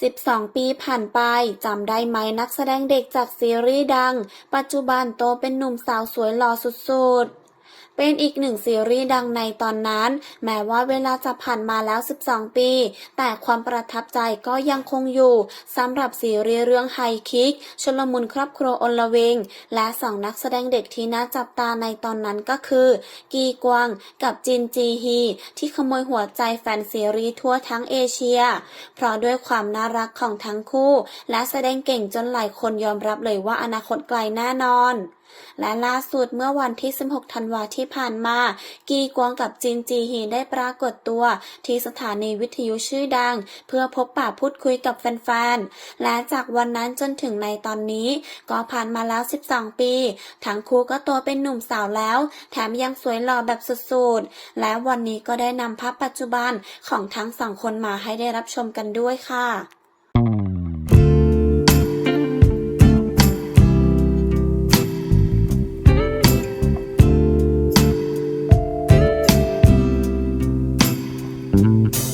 12 ปีผ่านไปจำได้ไหมนักแสดงเด็กจากซีรีส์ดัง ปัจจุบันโตเป็นหนุ่มสาวสวยหล่อสุดๆ เป็นอีกหนึ่งซีรีส์ดังในตอนนั้น แม้ว่าเวลาจะผ่านมาแล้ว 12 ปี แต่ความประทับใจก็ยังคงอยู่สำหรับซีรีส์เรื่องไฮคิกชลมุนครอบครัวอลเวง และสองนักแสดงเด็กที่น่าจับตาในตอนนั้นก็คือ กีกวางกับจินจีฮี ที่ขโมยหัวใจแฟนซีรีส์ทั่วทั้งเอเชีย เพราะด้วยความน่ารักของทั้งคู่ และแสดงเก่งจนหลายคนยอมรับเลยว่าอนาคตไกลแน่นอนและล่าสุดเมื่อวันที่ 16 ธันวาที่ผ่านมา กีกวางกับจินจีฮีได้ปรากฏตัวที่สถานีวิทยุชื่อดัง เพื่อพบปะพูดคุยกับแฟนๆ และจากวันนั้นจนถึงในตอนนี้ ก็ผ่านมาแล้ว 12 ปี ทั้งคู่ก็โตเป็นหนุ่มสาวแล้ว แถมยังสวยหล่อแบบสุดๆ และวันนี้ก็ได้นำภาพปัจจุบันของทั้งสองคนมาให้ได้รับชมกันด้วยค่ะ Mm-hmm.